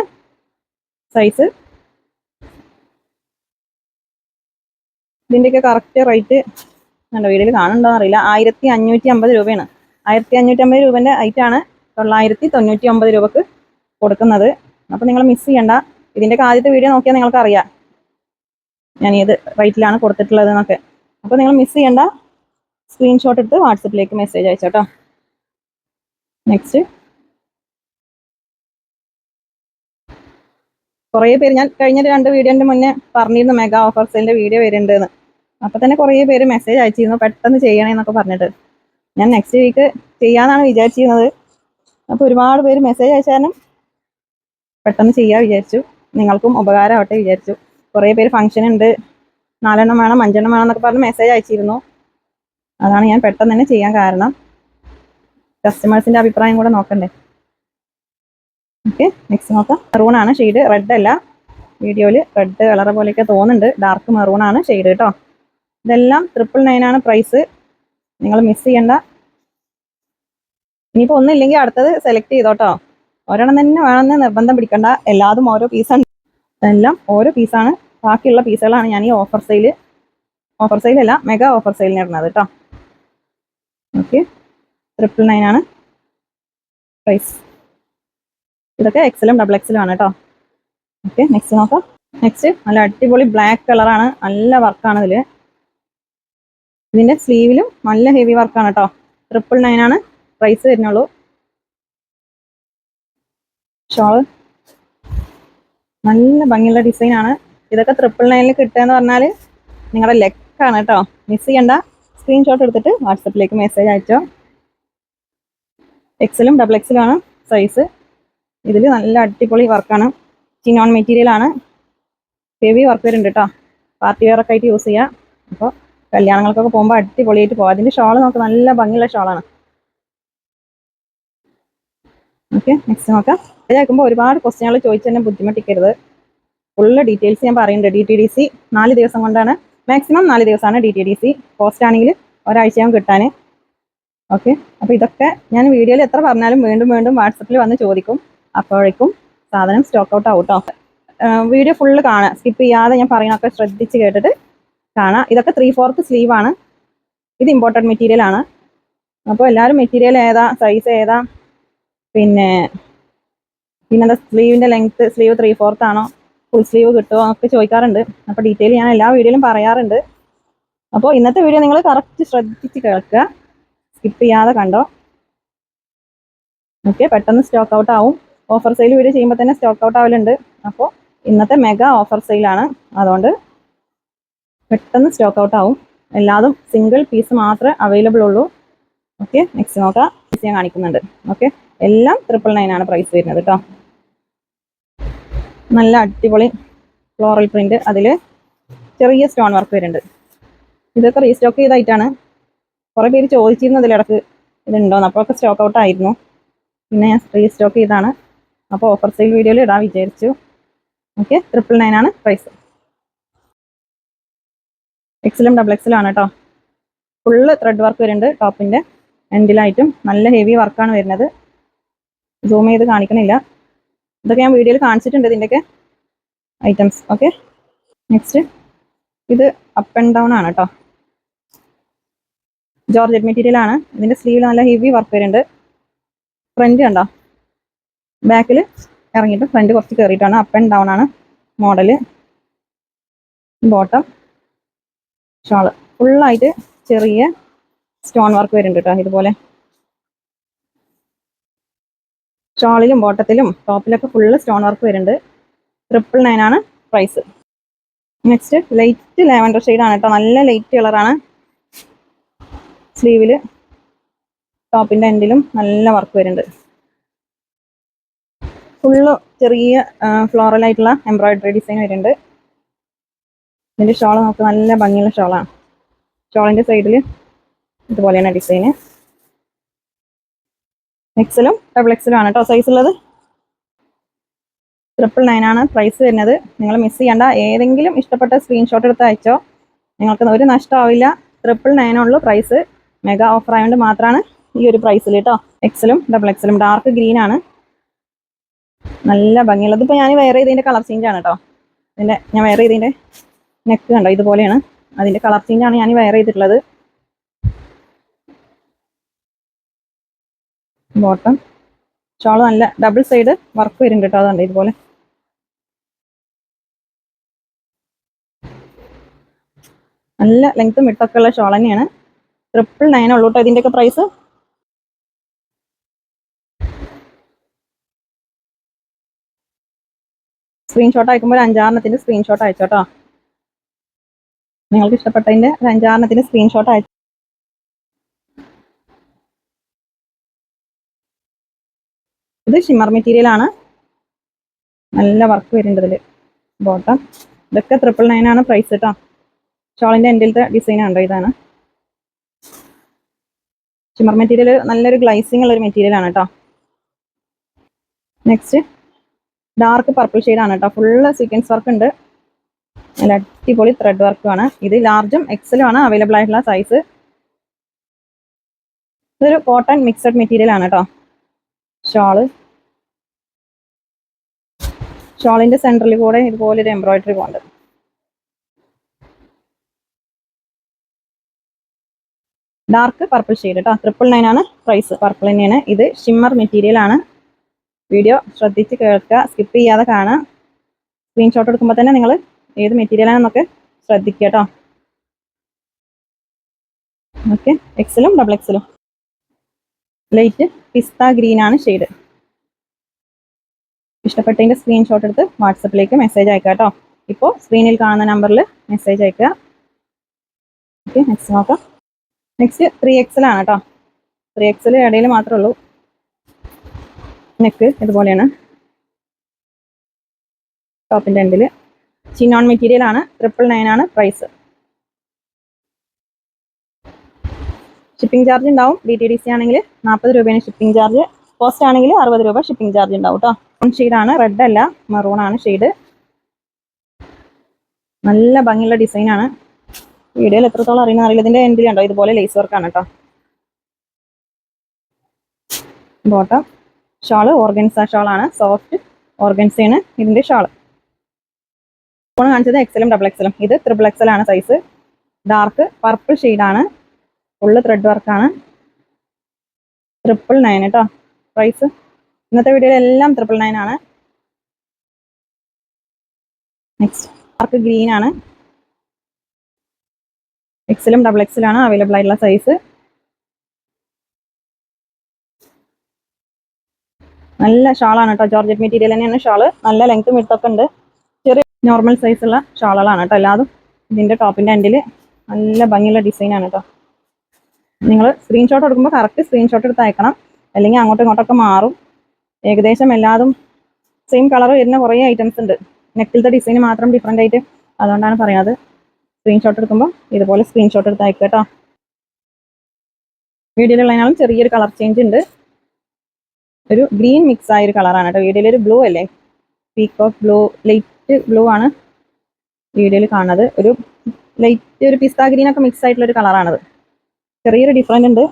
സൈസ് ഇതിന്റെയൊക്കെ കറക്റ്റ് റേറ്റ് നല്ല വീഡിയോയിൽ കാണുന്നുണ്ടോ അറിയില്ല ആയിരത്തി അഞ്ഞൂറ്റി അമ്പത് രൂപയാണ്. ആയിരത്തി അഞ്ഞൂറ്റി അമ്പത് രൂപേന്റെ ഐറ്റാണ് തൊള്ളായിരത്തി തൊണ്ണൂറ്റി ഒമ്പത് രൂപക്ക് കൊടുക്കുന്നത്. അപ്പോൾ നിങ്ങൾ മിസ് ചെയ്യണ്ട. ഇതിന്റെയൊക്കെ ആദ്യത്തെ വീഡിയോ നോക്കിയാൽ നിങ്ങൾക്ക് അറിയാം ഞാൻ ഏത് റേറ്റിലാണ് കൊടുത്തിട്ടുള്ളത് എന്നൊക്കെ അപ്പോൾ നിങ്ങൾ മിസ് ചെയ്യണ്ട. സ്ക്രീൻഷോട്ട് എടുത്ത് വാട്സപ്പിലേക്ക് മെസ്സേജ് അയച്ചോട്ടോ നെക്സ്റ്റ് കുറേ പേര് ഞാൻ കഴിഞ്ഞ രണ്ട് വീഡിയോന്റെ മുന്നേ പറഞ്ഞിരുന്നു മെഗാ ഓഫർ സെയിലിന്റെ വീഡിയോ വരുന്നുണ്ടെന്ന്. അപ്പോൾ തന്നെ കുറേ പേര് മെസ്സേജ് അയച്ചിരുന്നു പെട്ടെന്ന് ചെയ്യണേ എന്നൊക്കെ പറഞ്ഞിട്ട്. ഞാൻ നെക്സ്റ്റ് വീക്ക് ചെയ്യാന്നാണ് വിചാരിച്ചിരുന്നത്. അപ്പോൾ ഒരുപാട് പേര് മെസ്സേജ് അയച്ചാലും പെട്ടെന്ന് ചെയ്യാൻ വിചാരിച്ചു. നിങ്ങൾക്കും ഉപകാരമാവട്ടെ വിചാരിച്ചു. കുറേ പേര് ഫംഗ്ഷൻ ഉണ്ട്. നാലെണ്ണം വേണം അഞ്ചെണ്ണം വേണം എന്നൊക്കെ പറഞ്ഞ് മെസ്സേജ് അയച്ചിരുന്നു. അതാണ് ഞാൻ പെട്ടെന്ന് തന്നെ ചെയ്യാൻ കാരണം. കസ്റ്റമേഴ്സിന്റെ അഭിപ്രായം കൂടെ നോക്കണ്ടേ? ഓക്കെ നെക്സ്റ്റ് നോക്കാം. മെറൂൺ ആണ് ഷെയ്ഡ് റെഡ് അല്ല. വീഡിയോയിൽ റെഡ് കളർ പോലെയൊക്കെ തോന്നുന്നുണ്ട്. ഡാർക്ക് മെറൂൺ ആണ് ഷെയ്ഡ് കേട്ടോ ഇതെല്ലാം ട്രിപ്പിൾ നയൻ ആണ് പ്രൈസ് നിങ്ങൾ മിസ് ചെയ്യണ്ട. ഇനിയിപ്പോൾ ഒന്നില്ലെങ്കിൽ അടുത്തത് സെലക്ട് ചെയ്തോട്ടോ. ഒരെണ്ണം തന്നെ വേണമെന്ന് നിർബന്ധം പിടിക്കണ്ട. എല്ലാതും ഓരോ പീസാണ് എല്ലാം ഓരോ പീസാണ് ബാക്കിയുള്ള പീസുകളാണ് ഞാൻ ഈ ഓഫർ സെയിൽ ഓഫർ സെയിലല്ല മെഗാ ഓഫർ സെയിലിന് ഇടുന്നത് കേട്ടോ ട്രിപ്പിൾ നയൻ ആണ്. പ്രൈസ് ഇതൊക്കെ എക്സലും ഡബിൾ എക്സലും ആണ് കേട്ടോ. ഓക്കെ നെക്സ്റ്റ് നോക്കാം. നെക്സ്റ്റ് നല്ല അടിപൊളി ബ്ലാക്ക് കളറാണ് നല്ല വർക്കാണ് ഇതിൽ ഇതിന്റെ സ്ലീവിലും നല്ല ഹെവി വർക്കാണ് കേട്ടോ. ട്രിപ്പിൾ നയൻ ആണ്. പ്രൈസ് വരുന്നുള്ളൂ. ഷോൾ നല്ല ഭംഗിയുള്ള ഡിസൈൻ ആണ്. ഇതൊക്കെ ട്രിപ്പിൾ നയനിൽ കിട്ടുക എന്ന് പറഞ്ഞാൽ നിങ്ങളുടെ ലെക്കാണ് കേട്ടോ. മിസ് ചെയ്യണ്ട. സ്ക്രീൻഷോട്ട് എടുത്തിട്ട് വാട്സപ്പിലേക്ക് മെസ്സേജ് അയച്ചോ. എക്സലും ഡബിൾ എക്സലും ആണ് സൈസ് ഇതിൽ നല്ല അടിപൊളി വർക്കാണ്. ചിനോൺ മെറ്റീരിയൽ ആണ്. ഹെവി വർക്ക് വരുന്നുണ്ട് കേട്ടോ പാർട്ടി വെയർ ഒക്കെ ആയിട്ട് യൂസ് ചെയ്യാം. അപ്പോൾ കല്യാണങ്ങൾക്കൊക്കെ പോകുമ്പോൾ അടിപൊളിയായിട്ട് പോകാം അതിന്റെ ഷോൾ നമുക്ക് നല്ല ഭംഗിയുള്ള ഷോളാണ് ഓക്കെ നെക്സ്റ്റ് നോക്കാം. ഇതാക്കുമ്പോൾ ഒരുപാട് ക്വസ്റ്റ്യനുകൾ ചോദിച്ച് തന്നെ ബുദ്ധിമുട്ടിക്കരുത്. ഫുള്ള് ഡീറ്റെയിൽസ് ഞാൻ പറയുന്നുണ്ട്. ഡി ടി ഡി സി നാല് ദിവസം കൊണ്ടാണ്. മാക്സിമം നാല് ദിവസമാണ് D T D C post ആണെങ്കിൽ ഒരാഴ്ചയാകും കിട്ടാൻ ഓക്കെ അപ്പോൾ ഇതൊക്കെ ഞാൻ വീഡിയോയിൽ എത്ര പറഞ്ഞാലും വീണ്ടും വീണ്ടും വാട്സപ്പിൽ വന്ന് ചോദിക്കും. അപ്പോഴേക്കും സാധനം സ്റ്റോക്ക് ഔട്ട് ആവും വീഡിയോ ഫുള്ള് കാണാം. സ്കിപ്പ് ചെയ്യാതെ ഞാൻ പറയണൊക്കെ ശ്രദ്ധിച്ച് കേട്ടിട്ട് കാണാം. ഇതൊക്കെ ത്രീ ഫോർത്ത് ആണ്. ഇത് ഇമ്പോർട്ടന്റ് മെറ്റീരിയൽ ആണ്. അപ്പോൾ എല്ലാവരും മെറ്റീരിയൽ ഏതാ സൈസ് ഏതാ? പിന്നെ പിന്നെന്താ സ്ലീവിന്റെ ലെങ്ത്ത് സ്ലീവ് ത്രീ ഫോർത്ത് ആണോ? ഫുൾ സ്ലീവ് കിട്ടുമോ എന്നൊക്കെ ചോദിക്കാറുണ്ട്. അപ്പോൾ ഡീറ്റെയിൽ ഞാൻ എല്ലാ വീഡിയോയിലും പറയാറുണ്ട്. അപ്പോൾ ഇന്നത്തെ വീഡിയോ നിങ്ങൾ കറക്റ്റ് ശ്രദ്ധിച്ച് കേൾക്കുക. സ്കിപ്പ് ചെയ്യാതെ കണ്ടോ? ഓക്കെ പെട്ടെന്ന് സ്റ്റോക്ക് ഔട്ട് ആവും. ഓഫർ സെയിൽ വീഡിയോ ചെയ്യുമ്പോൾ തന്നെ സ്റ്റോക്ക് ഔട്ട് ആവലുണ്ട്. അപ്പോൾ ഇന്നത്തെ മെഗാ ഓഫർ സെയിലാണ് അതുകൊണ്ട് പെട്ടെന്ന് സ്റ്റോക്ക് ഔട്ട് ആവും. എല്ലാതും സിംഗിൾ പീസ് മാത്രമേ അവൈലബിൾ ഉള്ളൂ. ഓക്കെ നെക്സ്റ്റ് നോക്കാം. പീസ് ഞാൻ കാണിക്കുന്നുണ്ട്. ഓക്കെ എല്ലാം ട്രിപ്പിൾ നയൻ ആണ് പ്രൈസ് വരുന്നത് കേട്ടോ നല്ല അടിപൊളി ഫ്ലോറൽ പ്രിന്റ് അതിൽ ചെറിയ സ്റ്റോൺ വർക്ക് വരുന്നുണ്ട്. ഇതൊക്കെ റീസ്റ്റോക്ക് ചെയ്തായിട്ടാണ്. കുറേ പേര് ചോദിച്ചിരുന്നു ഇതിലിടക്ക് ഇതുണ്ടോന്ന് അപ്പോഴൊക്കെ സ്റ്റോക്ക് ഔട്ട് ആയിരുന്നു. പിന്നെ ഞാൻ റീസ്റ്റോക്ക് ചെയ്താണ്. അപ്പോൾ ഓഫർ സെയിൽ വീഡിയോയിൽ ഇടാൻ വിചാരിച്ചു. ഓക്കെ ട്രിപ്പിൾ നയൻ ആണ് പ്രൈസ് എക്സിലും ഡബിൾ എക്സിലും ആണ് കേട്ടോ ഫുള്ള് ത്രെഡ് വർക്ക് വരുന്നുണ്ട് ടോപ്പിന്റെ എൻഡിലായിട്ടും നല്ല ഹെവി വർക്കാണ് വരുന്നത്. സൂം ചെയ്ത് കാണിക്കണില്ല. ഇതൊക്കെ ഞാൻ വീഡിയോയിൽ കാണിച്ചിട്ടുണ്ട് ഇതിന്റെയൊക്കെ ഐറ്റംസ് ഓക്കെ നെക്സ്റ്റ് ഇത് അപ്പ് ആൻഡ് ഡൗൺ ആണ് കേട്ടോ ജോർജറ്റ് മെറ്റീരിയൽ ആണ്. ഇതിന്റെ സ്ലീവിൽ നല്ല ഹെവി വർക്ക് വരുന്നുണ്ട്. ഫ്രണ്ട് കണ്ടോ? ബാക്കിൽ ഇറങ്ങിയിട്ട് ഫ്രണ്ട് കുറച്ച് കയറിയിട്ടാണ് അപ്പ് ആൻഡ് ഡൗൺ ആണ് മോഡൽ ബോട്ടം ഷോൾ ഫുള്ളായിട്ട് ചെറിയ സ്റ്റോൺ വർക്ക് വരുന്നുണ്ട് കേട്ടോ ഇതുപോലെ. ഷോളിലും ബോട്ടത്തിലും ടോപ്പിലൊക്കെ ഫുള്ള് സ്റ്റോൺ വർക്ക് വരുന്നുണ്ട്. ട്രിപ്പിൾ നയൻ ആണ് പ്രൈസ് നെക്സ്റ്റ് ലൈറ്റ് ലാവൻഡർ ആണ് കേട്ടോ നല്ല ലൈറ്റ് കളറാണ് സ്ലീവിൽ ടോപ്പിന്റെ എൻഡിലും നല്ല വർക്ക് വരുന്നുണ്ട്. ഫുള്ള് ചെറിയ ഫ്ലോറൽ ആയിട്ടുള്ള എംബ്രോയിഡറി ഡിസൈൻ വരുന്നുണ്ട്. ഇതിന്റെ ഷോൾ നമുക്ക് നല്ല ഭംഗിയുള്ള ഷോളാണ് ഷോളിന്റെ സൈഡിൽ ഇതുപോലെയാണ് ഡിസൈന് എക്സലും ഡബിൾ എക്സലും ആണ് കേട്ടോ സൈസ് ഉള്ളത്. ട്രിപ്പിൾ നയൻ ആണ് പ്രൈസ് വരുന്നത്. നിങ്ങൾ മിസ് ചെയ്യേണ്ട. ഏതെങ്കിലും ഇഷ്ടപ്പെട്ട സ്ക്രീൻഷോട്ട് എടുത്ത് അയച്ചോ. നിങ്ങൾക്ക് ഒരു നഷ്ടമാവില്ല. ട്രിപ്പിൾ നയനുള്ളൂ പ്രൈസ് മെഗാ ഓഫർ ആയതുകൊണ്ട് മാത്രമാണ് ഈ ഒരു പ്രൈസിൽ കേട്ടോ എക്സലും ഡബിൾ എക്സലും ഡാർക്ക് ഗ്രീൻ ആണ്. നല്ല ഭംഗിയുള്ളത് ഇപ്പോൾ ഞാൻ വേറെ ചെയ്തതിന്റെ കളർ ചേഞ്ച് ആണ് കേട്ടോ ഇതിന്റെ ഞാൻ വേറെ ചെയ്തതിന്റെ നെക്ക് കണ്ടോ? ഇതുപോലെയാണ്. അതിന്റെ കളർ ചേഞ്ച് ആണ് ഞാൻ വെയർ ചെയ്തിട്ടുള്ളത്. ബോട്ടം ഷോൾ നല്ല ഡബിൾ സൈഡ് വർക്ക് വരും കേട്ടോ അതുണ്ട് ഇതുപോലെ. നല്ല ലെങ്ത്തും വിട്ടൊക്കെ ഉള്ള ഷോൾ തന്നെയാണ്. ട്രിപ്പിൾ നയൻ ഉള്ളൂ കേട്ടോ ഇതിന്റെയൊക്കെ പ്രൈസ് സ്ക്രീൻഷോട്ട് അയക്കുമ്പോൾ ഒരു സ്ക്രീൻഷോട്ട് അയച്ചോട്ടോ നിങ്ങൾക്ക് ഇഷ്ടപ്പെട്ടതിന്റെ ഒരു സ്ക്രീൻഷോട്ട് അയച്ചു ഇത് ഷിമ്മർ മെറ്റീരിയൽ ആണ്. നല്ല വർക്ക് വരുന്നുണ്ട് ഇതിൽ ബോട്ടം ഇതൊക്കെ ട്രിപ്പിൾ നയൻ ആണ് പ്രൈസ് കേട്ടോ ഷോളിന്റെ എൻഡിലത്തെ ഡിസൈൻ ആണ് ഇതാണ്. ഷിമ്മർ മെറ്റീരിയൽ നല്ലൊരു ഗ്ലൈസിങ് ഉള്ള ഒരു മെറ്റീരിയൽ ആണ് കേട്ടോ നെക്സ്റ്റ് ഡാർക്ക് പർപ്പിൾ ആണ് കേട്ടോ ഫുള്ള് സീക്വൻസ് വർക്ക് ഉണ്ട്. നല്ല അടിപൊളി ത്രെഡ് വർക്കുമാണ് ഇത് ലാർജും എക്സലും ആണ് അവൈലബിൾ ആയിട്ടുള്ള സൈസ് ഇതൊരു കോട്ടൺ മിക്സഡ് മെറ്റീരിയൽ ആണ് കേട്ടോ ഷോൾ ഷോളിന്റെ സെന്ററിൽ കൂടെ ഇതുപോലൊരു എംബ്രോയിഡറി പോകുന്നുണ്ട് ഡാർക്ക് പർപ്പിൾ ഷെയ്ഡ് കേട്ടോ ട്രിപ്പിൾ നയൻ ആണ് പ്രൈസ് പർപ്പിൾ തന്നെയാണ്. ഇത് ഷിമ്മർ മെറ്റീരിയൽ ആണ്. വീഡിയോ ശ്രദ്ധിച്ച് കേൾക്കുക. സ്കിപ്പ് ചെയ്യാതെ കാണാം സ്ക്രീൻഷോട്ട് എടുക്കുമ്പോൾ തന്നെ നിങ്ങൾ ഏത് മെറ്റീരിയൽ ആണെന്നൊക്കെ ശ്രദ്ധിക്കുക കേട്ടോ ഓക്കെ എക്സലും ഡബിൾ എക്സലും ലൈറ്റ് പിസ്ത ഗ്രീൻ ആണ് ഷെയ്ഡ് ഇഷ്ടപ്പെട്ടതിന്റെ സ്ക്രീൻഷോട്ട് എടുത്ത് വാട്സപ്പിലേക്ക് മെസ്സേജ് അയക്കുക കേട്ടോ ഇപ്പോൾ സ്ക്രീനിൽ കാണുന്ന നമ്പറിൽ മെസ്സേജ് അയക്കുക. ഓക്കെ നെക്സ്റ്റ് നോക്കാം. നെക്സ്റ്റ് ത്രീ എക്സൽ ആണ് കേട്ടോ ത്രീ എക്സൽ ഇടയിൽ മാത്രമേ ഉള്ളൂ. നെക്ക് ഇതുപോലെയാണ്. ടോപ്പിന്റെ എൻഡിൽ ചിനോൺ മെറ്റീരിയൽ ആണ്. ട്രിപ്പിൾ നയൻ ആണ് പ്രൈസ് ഷിപ്പിംഗ് ചാർജ് ഉണ്ടാവും. ഡി ടി ഡി സി ആണെങ്കിൽ നാൽപ്പത് രൂപയാണ് ഷിപ്പിംഗ് ചാർജ് കോസ്റ്റ് ആണെങ്കിൽ അറുപത് രൂപ ഷിപ്പിംഗ് ചാർജ് ഉണ്ടാവും കേട്ടോ ഷെയ്ഡാണ് റെഡ് അല്ല. മെറൂൺ ആണ് ഷെയ്ഡ് നല്ല ഭംഗിയുള്ള ഡിസൈനാണ് വീഡിയോയിൽ എത്രത്തോളം അറിയുന്ന അറിയില്ല. ഇതിന്റെ എൻഡിൽ ഉണ്ടോ ഇതുപോലെ ലേസ് വർക്കാണ് കേട്ടോ ബോട്ടം ഷാൾ ഓർഗൻസ ഷാളാണ് സോഫ്റ്റ് ഓർഗൻസയാണ് ഇതിന്റെ ഷാൾ ഫോൺ കാണിച്ചത് എക്സലും ഡബിൾ എക്സലും ഇത് ത്രിബിൾ എക്സൽ ആണ് സൈസ് ഡാർക്ക് പർപ്പിൾ ആണ്. ഫുള്ള് ത്രെഡ് വർക്കാണ് ട്രിപ്പിൾ നയൻ കേട്ടോ പ്രൈസ് ഇന്നത്തെ വീഡിയോയിൽ എല്ലാം ട്രിപ്പിൾ നയൻ ആണ്. നെക്സ്റ്റ് ഡാർക്ക് ഗ്രീൻ ആണ്. എക്സലും ഡബിൾ എക്സിലാണ് അവൈലബിൾ ആയിട്ടുള്ള സൈസ് നല്ല ഷാളാണ് കേട്ടോ ജോർജറ്റ് മെറ്റീരിയൽ തന്നെയാണ് ഷാൾ. നല്ല ലെങ്ത്തും വിട്ടൊക്കെ ഉണ്ട്. ചെറിയ നോർമൽ സൈസുള്ള ഷാളുകളാണ് കേട്ടോ എല്ലാതും. ഇതിന്റെ ടോപ്പിന്റെ എൻഡിൽ നല്ല ഭംഗിയുള്ള ഡിസൈനാണ് കേട്ടോ നിങ്ങൾ സ്ക്രീൻഷോട്ട് എടുക്കുമ്പോൾ കറക്റ്റ് സ്ക്രീൻഷോട്ട് എടുത്ത് അയക്കണം അല്ലെങ്കിൽ അങ്ങോട്ടും ഇങ്ങോട്ടൊക്കെ മാറും. ഏകദേശം എല്ലാതും സെയിം കളർ വരുന്ന കുറേ ഐറ്റംസ് ഉണ്ട്. നെക്കിലത്തെ ഡിസൈൻ മാത്രം ഡിഫറെന്റ് ആയിട്ട് അതുകൊണ്ടാണ് പറയുന്നത്. സ്ക്രീൻഷോട്ട് എടുക്കുമ്പോൾ ഇതുപോലെ സ്ക്രീൻഷോട്ട് എടുത്ത് അയക്കുക കേട്ടോ. വീഡിയോയിലുള്ളതിനാലും ചെറിയൊരു കളർ ചേഞ്ച് ഉണ്ട്. ഒരു ഗ്രീൻ മിക്സ് ആയ ഒരു കളറാണ് കേട്ടോ. വീഡിയോയിൽ ഒരു ബ്ലൂ അല്ലേ? Peak of blue light blue ആണ് വീഡിയോയിൽ കാണുന്നത്. ഒരു ലൈറ്റ് ഒരു പിസ്ത ഗ്രീൻ ഒക്കെ മിക്സ് ആയിട്ടുള്ള ഒരു കളറാണത് ചെറിയൊരു ഡിഫറെന്റ് ഉണ്ട്.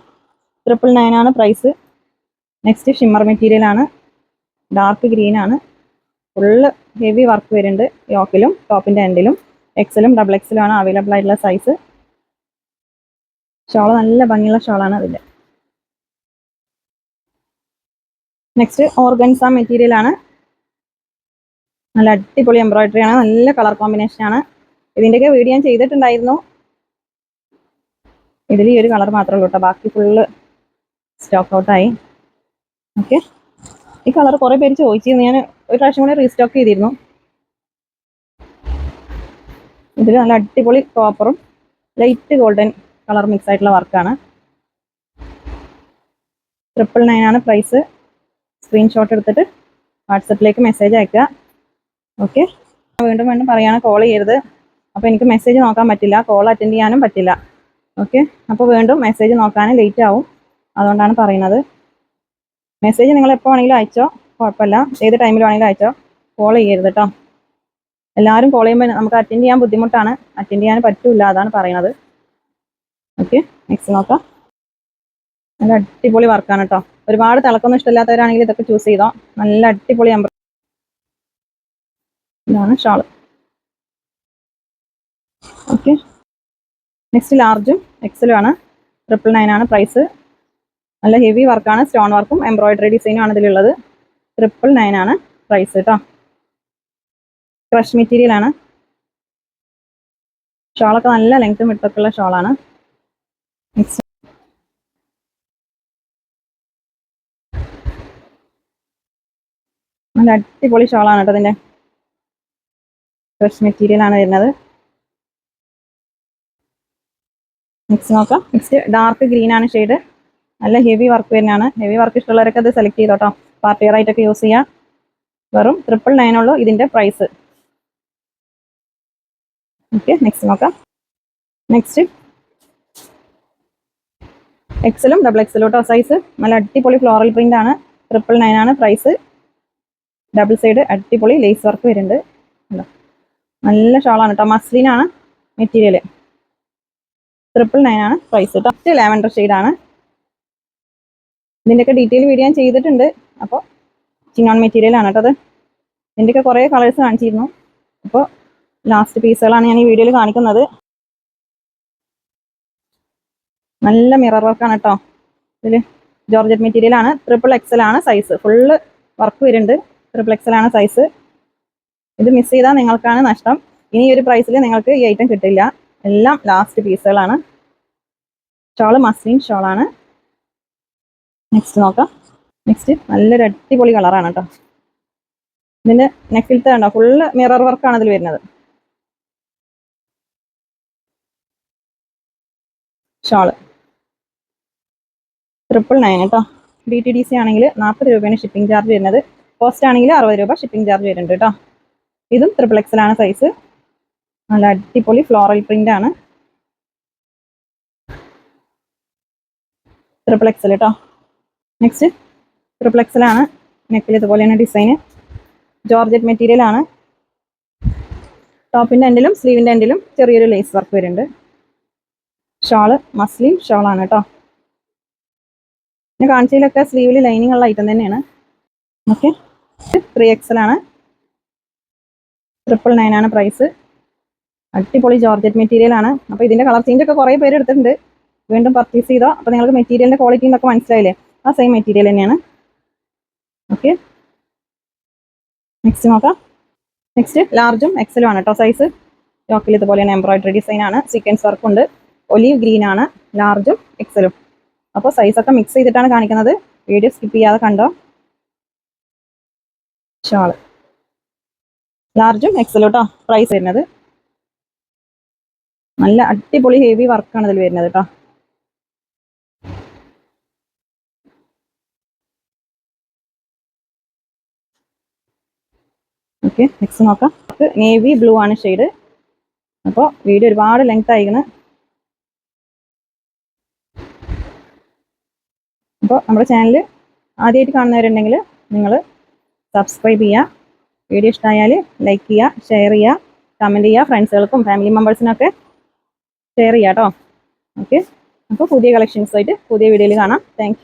ട്രിപ്പിൾ നയൻ ആണ് പ്രൈസ് നെക്സ്റ്റ് ഷിമ്മർ മെറ്റീരിയൽ ആണ്. ഡാർക്ക് ഗ്രീൻ ആണ്. ഫുള്ള് ഹെവി വർക്ക് വരുന്നുണ്ട്. യോക്കിലും ടോപ്പിന്റെ എൻഡിലും എക്സലും ഡബിൾ എക്സലും ആണ് അവൈലബിൾ ആയിട്ടുള്ള സൈസ് ഷോൾ നല്ല ഭംഗിയുള്ള ഷോളാണ് അതിന്റെ. നെക്സ്റ്റ് ഓർഗൻസ മെറ്റീരിയൽ ആണ്. നല്ല അടിപൊളി എംബ്രോയിഡറി ആണ്. നല്ല കളർ കോമ്പിനേഷൻ ആണ്. ഇതിന്റെയൊക്കെ വീഡിയോ ഞാൻ ചെയ്തിട്ടുണ്ടായിരുന്നു. ഇതിൽ ഈ ഒരു കളർ മാത്രമേ ഉള്ളൂ കേട്ടോ. ബാക്കി ഫുള്ള് സ്റ്റോക്ക് ഔട്ടായി ഓക്കെ ഈ കളർ കുറേ പേര് ചോദിച്ചിരുന്നു. ഞാൻ ഒരു പ്രാവശ്യം കൂടെ റീസ്റ്റോക്ക് ചെയ്തിരുന്നു. ഇതിൽ നല്ല അടിപൊളി കോപ്പറും ലൈറ്റ് ഗോൾഡൻ കളർ മിക്സ് ആയിട്ടുള്ള വർക്കാണ് ട്രിപ്പിൾ നയൻ ആണ് പ്രൈസ് സ്ക്രീൻഷോട്ട് എടുത്തിട്ട് വാട്സപ്പിലേക്ക് മെസ്സേജ് അയക്കുക. ഓക്കെ വീണ്ടും വീണ്ടും പറയാണ് കോൾ ചെയ്യരുത്. അപ്പോൾ എനിക്ക് മെസ്സേജ് നോക്കാൻ പറ്റില്ല. കോൾ അറ്റൻഡ് ചെയ്യാനും പറ്റില്ല. ഓക്കെ അപ്പോൾ വീണ്ടും മെസ്സേജ് നോക്കാനും ലേറ്റ് ആവും. അതുകൊണ്ടാണ് പറയുന്നത്. മെസ്സേജ് നിങ്ങൾ എപ്പോൾ വേണമെങ്കിലും അയച്ചോ. കുഴപ്പമില്ല. ഏത് ടൈമിൽ വേണമെങ്കിലും അയച്ചോ. കോൾ ചെയ്യരുത് കേട്ടോ എല്ലാവരും കോൾ ചെയ്യുമ്പോൾ നമുക്ക് അറ്റൻഡ് ചെയ്യാൻ ബുദ്ധിമുട്ടാണ്. അറ്റൻഡ് ചെയ്യാൻ പറ്റില്ല അതാണ് പറയുന്നത് ഓക്കെ നെക്സ്റ്റ് നോക്കാം. നല്ല അടിപൊളി വർക്കാണ് കേട്ടോ ഒരുപാട് തിളക്കൊന്നും ഇഷ്ടമില്ലാത്തവരാണെങ്കിൽ ഇതൊക്കെ ചൂസ് ചെയ്തോ. നല്ല അടിപൊളി എംബ്രോ ഇതാണ് ഷാൾ. ഓക്കെ നെക്സ്റ്റ് ലാർജും എക്സലും ആണ്. ട്രിപ്പിൾ നയൻ ആണ് പ്രൈസ് നല്ല ഹെവി വർക്കാണ് സ്റ്റോൺ വർക്കും എംബ്രോയിഡറി ഡിസൈനും ആണ് ഇതിലുള്ളത്. ട്രിപ്പിൾ നയൻ ആണ് പ്രൈസ് കേട്ടോ ക്രഷ് മെറ്റീരിയൽ ആണ്. ഷോളൊക്കെ നല്ല ലെങ്ത്തും വിട്ടൊക്കെ ഉള്ള ഷോളാണ്. നല്ല അടിപൊളി ഷോളാണ് കേട്ടോ ഇതിന്റെ. ക്രഷ് മെറ്റീരിയൽ ആണ് വരുന്നത്. നെക്സ്റ്റ് നോക്കാം. നെക്സ്റ്റ് ഡാർക്ക് ഗ്രീൻ ആണ് ഷെയ്ഡ് നല്ല ഹെവി വർക്ക് വരുന്നതാണ്. ഹെവി വർക്ക് ഇഷ്ടമുള്ളവരൊക്കെ അത് സെലക്ട് ചെയ്തോട്ടോ. പാർട്ടി ആയിട്ടൊക്കെ യൂസ് ചെയ്യാം. വെറും ട്രിപ്പിൾ ഉള്ളൂ ഇതിന്റെ പ്രൈസ് ഓക്കെ നെക്സ്റ്റ് നോക്കാം. നെക്സ്റ്റ് എക്സലും ഡബിൾ എക്സലും കേട്ടോ സൈസ് നല്ല അടിപൊളി ഫ്ലോറൽ പ്രിന്റ് ആണ്. ട്രിപ്പിൾ നയൻ ആണ് പ്രൈസ് ഡബിൾ സൈഡ് അടിപൊളി ലേസ് വർക്ക് വരുന്നുണ്ട്. കണ്ടോ? നല്ല ഷോളാണ് കേട്ടോ മസ്ലിനാണ് മെറ്റീരിയൽ ട്രിപ്പിൾ നയൻ ആണ് പ്രൈസ് കേട്ടോ ലാവൻഡർ ആണ്. ഇതിന്റെയൊക്കെ ഡീറ്റെയിൽ വീഡിയോ ഞാൻ ചെയ്തിട്ടുണ്ട്. അപ്പോൾ ചിങ്ങോൺ മെറ്റീരിയൽ ആണ് കേട്ടോ അത്. ഇതിന്റെയൊക്കെ കുറേ കളേഴ്സ് കാണിച്ചിരുന്നു. അപ്പോൾ ലാസ്റ്റ് പീസുകളാണ് ഞാൻ ഈ വീഡിയോയിൽ കാണിക്കുന്നത്. നല്ല മിറർ വർക്കാണ് കേട്ടോ ഇതിൽ ജോർജറ്റ് മെറ്റീരിയൽ ആണ്. ട്രിപ്പിൾ എക്സൽ ആണ് സൈസ് ഫുള്ള് വർക്ക് വരുന്നുണ്ട്. ട്രിപ്പിൾ എക്സൽ ആണ് സൈസ് ഇത് മിസ് ചെയ്താൽ നിങ്ങൾക്കാണ് നഷ്ടം. ഇനി ഒരു പ്രൈസിൽ നിങ്ങൾക്ക് ഈ ഐറ്റം കിട്ടില്ല. എല്ലാം ലാസ്റ്റ് പീസുകളാണ് ഷോൾ മസ്ലിൻ ഷോളാണ് നെക്സ്റ്റ് നോക്കാം. നെക്സ്റ്റ് നല്ലൊരു അടിപൊളി കളറാണ് കേട്ടോ ഇതിന്റെ നെക്കിലത്തെ കണ്ടോ? ഫുള്ള് മിറർ വർക്കാണ് ഇതിൽ വരുന്നത്. ഷോൾ. ട്രിപ്പിൾ നയൻ കേട്ടോ ഡി ടി ഡി സി ആണെങ്കിൽ നാൽപ്പത് രൂപയാണ് ഷിപ്പിംഗ് ചാർജ് വരുന്നത്. കോസ്റ്റ് ആണെങ്കിൽ അറുപത് രൂപ ഷിപ്പിംഗ് ചാർജ് വരുന്നുണ്ട് കേട്ടോ ഇതും ട്രിപ്പിൾ എക്സൽ ആണ് സൈസ് നല്ല അടിപൊളി ഫ്ലോറൽ പ്രിന്റ് ആണ്. ട്രിപ്പിൾ എക്സൽ കേട്ടോ നെക്സ്റ്റ് ട്രിപ്പിൾ എക്സൽ ആണ് നെക്കിൽ ഇതുപോലെയാണ് ഡിസൈൻ ജോർജറ്റ് മെറ്റീരിയൽ ആണ്. ടോപ്പിന്റെ എൻഡിലും സ്ലീവിന്റെ എൻഡിലും ചെറിയൊരു ലേസ് വർക്ക് വരുന്നുണ്ട്. ഷാൾ മസ്ലിം ഷാളാണ് കേട്ടോ. പിന്നെ കാണിച്ചതിലൊക്കെ സ്ലീവിൽ ലൈനിങ് ഉള്ള ഐറ്റം തന്നെയാണ്. ഓക്കെ ത്രീ എക്സൽ ആണ്. ട്രിപ്പിൾ നയൻ ആണ് പ്രൈസ് അടിപൊളി ജോർജറ്റ് മെറ്റീരിയൽ ആണ്. അപ്പോൾ ഇതിന്റെ കളർ ചേഞ്ച് ഒക്കെ കുറേ പേര് എടുത്തിട്ടുണ്ട്. വീണ്ടും പർച്ചേസ് ചെയ്തോ? അപ്പോൾ നിങ്ങൾക്ക് മെറ്റീരിയലിന്റെ ക്വാളിറ്റി എന്നൊക്കെ മനസ്സിലായില്ലേ? ആ സെയിം മെറ്റീരിയൽ തന്നെയാണ്. ഓക്കെ നെക്സ്റ്റ് നോക്കാം. നെക്സ്റ്റ് ലാർജും എക്സലും ആണ് കേട്ടോ സൈസ് യോക്കിൽ ഇതുപോലെയാണ് എംബ്രോയിഡറി ഡിസൈൻ ആണ്. സീക്വൻസ് വർക്ക് ഉണ്ട്. ഒലീവ് ഗ്രീൻ ആണ് ലാർജും എക്സലും. അപ്പോൾ സൈസൊക്കെ മിക്സ് ചെയ്തിട്ടാണ് കാണിക്കുന്നത്. വീഡിയോ സ്കിപ്പ് ചെയ്യാതെ കണ്ടോ? ഷാൾ. ലാർജും എക്സലും കേട്ടോ പ്രൈസ് വരുന്നത്. നല്ല അടിപൊളി ഹെവി വർക്കാണ് ഇതിൽ വരുന്നത് കേട്ടോ ഓക്കെ നെക്സ്റ്റ് നോക്കാം. നേവി ബ്ലൂ ആണ് ഷെയ്ഡ് അപ്പോൾ വീഡിയോ ഒരുപാട് ലെങ്ത് ആയിക്കണ് അപ്പോൾ നമ്മുടെ ചാനൽ ആദ്യമായിട്ട് കാണുന്നവരുണ്ടെങ്കിൽ നിങ്ങൾ സബ്സ്ക്രൈബ് ചെയ്യുക. വീഡിയോ ഇഷ്ടമായാൽ ലൈക്ക് ചെയ്യുക ഷെയർ ചെയ്യുക കമന്റ് ചെയ്യുക ഫ്രണ്ട്സുകൾക്കും ഫാമിലി മെമ്പേഴ്സിനൊക്കെ ഷെയർ ചെയ്യാം കേട്ടോ ഓക്കെ അപ്പോൾ പുതിയ കളക്ഷൻസായിട്ട് പുതിയ വീഡിയോയിൽ കാണാം. താങ്ക്